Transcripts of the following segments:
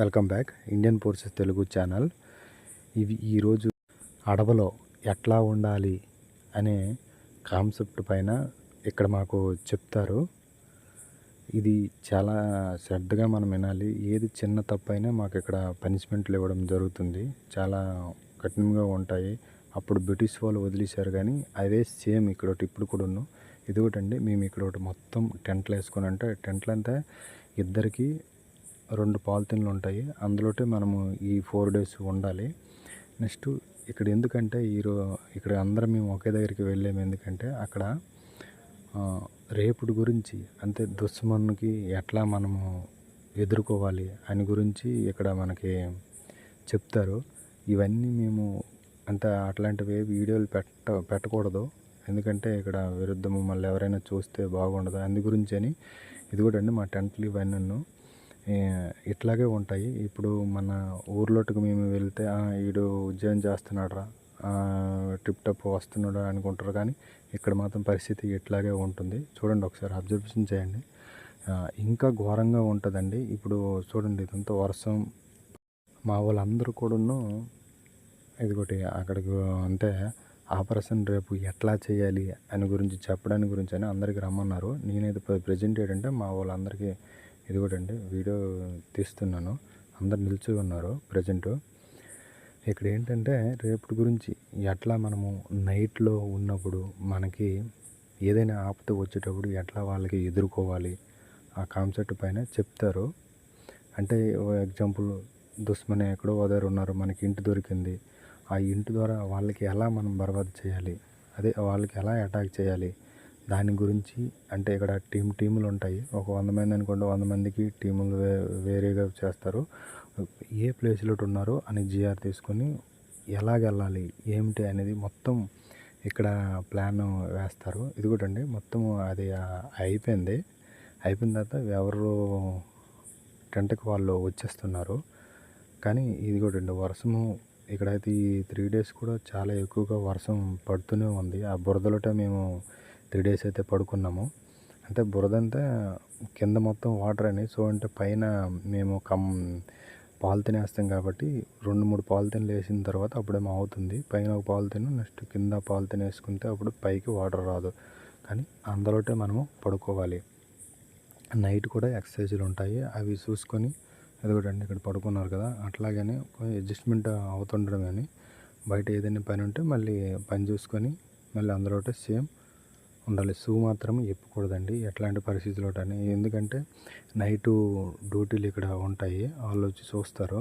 Welcome back. Indian forces Telugu channel. ఇవి ఈరోజు అడవిలో ఎట్లా ఉండాలి అనే కాన్సెప్ట్ పైన ఇక్కడ మాకు చెప్తారు. ఇది చాలా శ్రద్ధగా మనం వినాలి. ఏది చిన్న తప్పైనా మాకు ఇక్కడ పనిష్మెంట్లు ఇవ్వడం జరుగుతుంది. చాలా కఠినంగా ఉంటాయి. అప్పుడు బ్రిటిష్ వాళ్ళు వదిలేశారు కానీ అదే సేమ్ ఇక్కడ ఒకటి ఇప్పుడు కూడా ఉన్నాం. ఇది ఒకటండి మేము ఇక్కడ ఒకటి మొత్తం టెంట్లు వేసుకొని అంటే టెంట్లు అంతా ఇద్దరికి రెండు పాలిథిన్లు ఉంటాయి. అందులోటే మనము ఈ ఫోర్ డేస్ ఉండాలి. నెక్స్ట్ ఇక్కడ ఎందుకంటే ఈరో ఇక్కడ అందరం మేము ఒకే దగ్గరికి వెళ్ళాము. ఎందుకంటే అక్కడ రేపుడు గురించి అంటే దుస్మన్నుకి ఎట్లా మనము ఎదుర్కోవాలి అని గురించి ఇక్కడ మనకి చెప్తారు. ఇవన్నీ మేము అంటే అట్లాంటివి వీడియోలు పెట్ట పెట్టకూడదు. ఎందుకంటే ఇక్కడ విరుద్ధము మళ్ళీ ఎవరైనా చూస్తే బాగుండదు. అందు గురించి అని ఇది కూడా అండి మా టెంట్లు ఇవన్నీ. ఇట్లాగే ఉంటాయి. ఇప్పుడు మన ఊర్లోకి మేము వెళ్తే వీడు ఉద్యోగం చేస్తున్నాడు రా టిప్ టప్ వస్తున్నాడు అనుకుంటారు కానీ ఇక్కడ మాత్రం పరిస్థితి ఇట్లాగే ఉంటుంది. చూడండి ఒకసారి అబ్జర్వేషన్ చేయండి. ఇంకా ఘోరంగా ఉంటుందండి. ఇప్పుడు చూడండి ఇదంతా వర్షం. మా వాళ్ళందరూ కూడాను ఇదిగోటి అక్కడికి అంటే ఆపరేషన్ రేపు ఎట్లా చేయాలి అని గురించి చెప్పడానికి గురించి అని అందరికీ రమ్మన్నారు. నేనైతే ప్రజెంట్ ఏంటంటే మా వాళ్ళందరికీ ఇది కూడా అండి వీడియో తీస్తున్నాను. అందరు నిల్చొని ఉన్నారు ప్రజెంట్. ఇక్కడ ఏంటంటే రేపటి గురించి ఎట్లా మనము నైట్లో ఉన్నప్పుడు మనకి ఏదైనా ఆపద వచ్చేటప్పుడు ఎట్లా వాళ్ళకి ఎదుర్కోవాలి ఆ కాన్సెప్ట్ పైన చెప్తారు. అంటే ఎగ్జాంపుల్ దుస్మన్ ఎక్కడో ఓదారు ఉన్నారు మనకి ఇంటి దొరికింది. ఆ ఇంటి ద్వారా వాళ్ళకి ఎలా మనం బర్బాద్ చేయాలి? అదే వాళ్ళకి ఎలా అటాక్ చేయాలి? దాని గురించి అంటే ఇక్కడ టీం టీములు ఉంటాయి. ఒక వంద మంది అనుకోండి వంద మందికి టీములు వే వేరేగా చేస్తారు. ఏ ప్లేస్లో ఉన్నారో అని జిఆర్ తీసుకొని ఎలాగెళ్ళాలి ఏమిటి అనేది మొత్తం ఇక్కడ ప్లాన్ వేస్తారు. ఇది కూడా అండి మొత్తం అది అయిపోయింది. అయిపోయిన తర్వాత ఎవరు టెంట్కి వాళ్ళు వచ్చేస్తున్నారు. కానీ ఇది కూడా అండి వర్షము ఇక్కడైతే ఈ త్రీ డేస్ కూడా చాలా ఎక్కువగా వర్షం పడుతూనే ఉంది. ఆ బురదలోటే మేము త్రీ డేస్ అయితే పడుకున్నాము. అంటే బురద అంతా కింద మొత్తం వాటర్ అని. సో అంటే పైన మేము కమ్ పాలిథిన్ వేస్తాం కాబట్టి రెండు మూడు పాలిథిన్లు వేసిన తర్వాత అప్పుడేమో అవుతుంది పైన ఒక పాలిథిన్ నెక్స్ట్ కింద పాలిథిన్ వేసుకుంటే అప్పుడు పైకి వాటర్ రాదు. కానీ అందులోటే మనము పడుకోవాలి. నైట్ కూడా ఎక్సర్సైజులు ఉంటాయి. అవి చూసుకొని అది ఇక్కడ పడుకున్నారు కదా. అట్లాగనే అడ్జస్ట్మెంట్ అవుతుండడం కానీ బయట ఏదైనా పని ఉంటే మళ్ళీ పని చూసుకొని మళ్ళీ అందులోటే సేమ్ ఉండాలి. షూ మాత్రం ఇప్పకూడదండి ఎట్లాంటి పరిస్థితుల్లో అని ఎందుకంటే నైటు డ్యూటీలు ఇక్కడ ఉంటాయి. వాళ్ళు వచ్చి చూస్తారు.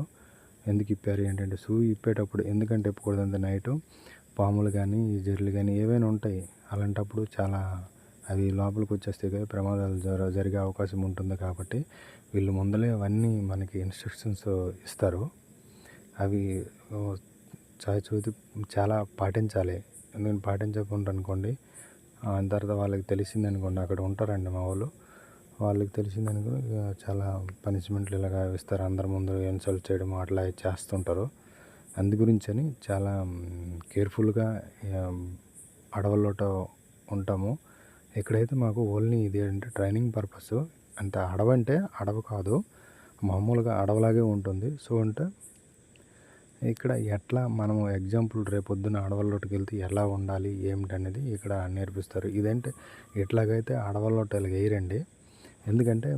ఎందుకు ఇప్పారు? ఏంటంటే షూ ఇప్పేటప్పుడు ఎందుకంటే ఇప్పకూడదంటే నైటు పాములు కానీ జర్లు కానీ ఏవైనా ఉంటాయి. అలాంటప్పుడు చాలా అవి లోపలికి వచ్చేస్తే కదా ప్రమాదాలు జర జరిగే అవకాశం ఉంటుంది కాబట్టి వీళ్ళు ముందలే అవన్నీ మనకి ఇన్స్ట్రక్షన్స్ ఇస్తారు. అవి ఓ, చాయ్ చాలా పాటించాలి. ఎందుకంటే పాటించకుండా అనుకోండి తర్వాత వాళ్ళకి తెలిసింది అనుకోండి అక్కడ ఉంటారండి మా వాళ్ళు. వాళ్ళకి తెలిసింది అనుకో ఇక చాలా పనిష్మెంట్లు ఇలాగా ఇస్తారు అందరి ముందు ఇన్సల్ట్ చేయడం అట్లా చేస్తుంటారు. అందుగురించని చాలా కేర్ఫుల్గా అడవుల్లోట ఉంటాము. ఇక్కడైతే మాకు ఓన్లీ ఇది అంటే ట్రైనింగ్ పర్పస్ అంటే అడవంటే అంటే అడవి కాదు. మామూలుగా అడవలాగే ఉంటుంది. సో అంటే ఇక్కడ ఎట్లా మనము ఎగ్జాంపుల్ రేపొద్దున అడవుల్లోకి వెళ్తే ఎలా ఉండాలి ఏమిటనేది ఇక్కడ నేర్పిస్తారు. ఇదంటే? ఎట్లాగైతే అడవుల్లోకి ఇలా వేయరండి ఎందుకంటే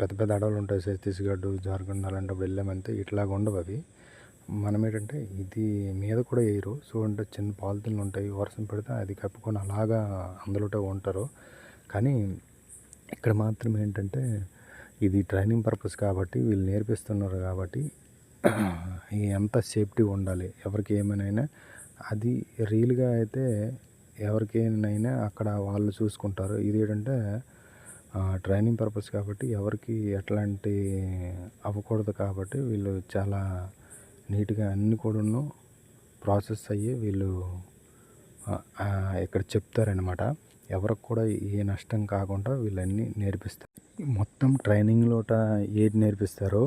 పెద్ద పెద్ద అడవులు ఉంటాయి ఛత్తీస్గఢ్ జార్ఖండ్ అలాంటప్పుడు వెళ్ళామంటే ఇట్లాగ ఉండవు అవి. మనం ఏంటంటే ఇది మీద కూడా వేయరు. సో అంటే చిన్న పాలిథిన్లు ఉంటాయి వర్షం పెడితే అది కప్పుకొని అలాగా అందులోటే ఉంటారు. కానీ ఇక్కడ మాత్రం ఏంటంటే ఇది ట్రైనింగ్ పర్పస్ కాబట్టి వీళ్ళు నేర్పిస్తున్నారు కాబట్టి ఎంత సేఫ్టీ ఉండాలి. ఎవరికి ఏమైనా అది రియల్గా అయితే ఎవరికి అక్కడ వాళ్ళు చూసుకుంటారు. ఇది ఏంటంటే ట్రైనింగ్ పర్పస్ కాబట్టి ఎవరికి ఎట్లాంటి అవ్వకూడదు కాబట్టి వీళ్ళు చాలా నీట్గా అన్ని కూడాను ప్రాసెస్ అయ్యి వీళ్ళు ఇక్కడ చెప్తారనమాట ఎవరికి కూడా ఏ నష్టం కాకుండా వీళ్ళన్నీ నేర్పిస్తారు. మొత్తం ట్రైనింగ్లోట ఏది నేర్పిస్తారో?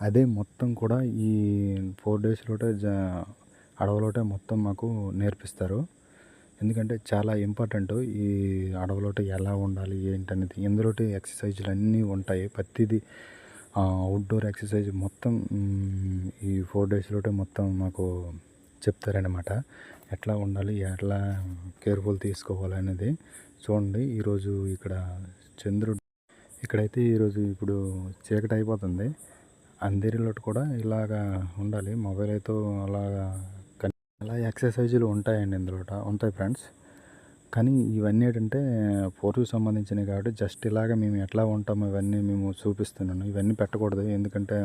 అదే మొత్తం కూడా ఈ ఫోర్ డేస్లోటే జా అడవులోటే మొత్తం మాకు నేర్పిస్తారు. ఎందుకంటే చాలా ఇంపార్టెంట్ ఈ అడవిలోట ఎలా ఉండాలి ఏంటనేది. ఇందులోటి ఎక్సర్సైజ్లు అన్నీ ఉంటాయి. ప్రతిదీ అవుట్డోర్ ఎక్సర్సైజ్ మొత్తం ఈ ఫోర్ డేస్లోటే మొత్తం మాకు చెప్తారనమాట ఎట్లా ఉండాలి ఎట్లా కేర్ఫుల్ తీసుకోవాలి అనేది చూడండి. ఈరోజు ఇక్కడ చంద్రుడు ఇక్కడైతే ఈరోజు ఇప్పుడు చీకటి అయిపోతుంది. అందరిలో కూడా ఇలాగా ఉండాలి. మొబైల్ అయితే అలాగా అలా ఎక్సర్సైజులు ఉంటాయండి ఇందులో ఉంటాయి ఫ్రెండ్స్ కానీ ఇవన్నీ ఏంటంటే ఫోటోకి సంబంధించినవి కాబట్టి జస్ట్ ఇలాగ మేము ఎట్లా ఉంటామో ఇవన్నీ మేము చూపిస్తున్నాను. ఇవన్నీ పెట్టకూడదు. ఎందుకంటే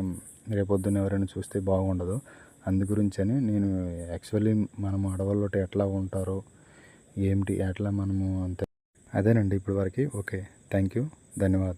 రేపొద్దున ఎవరైనా చూస్తే బాగుండదు. అందు గురించని నేను యాక్చువల్లీ మనము అడవుల్లో ఎట్లా ఉంటారో ఏమిటి ఎట్లా మనము అంతే. అదేనండి ఇప్పటి వరకు ఓకే. థ్యాంక్ యూ ధన్యవాదాలు.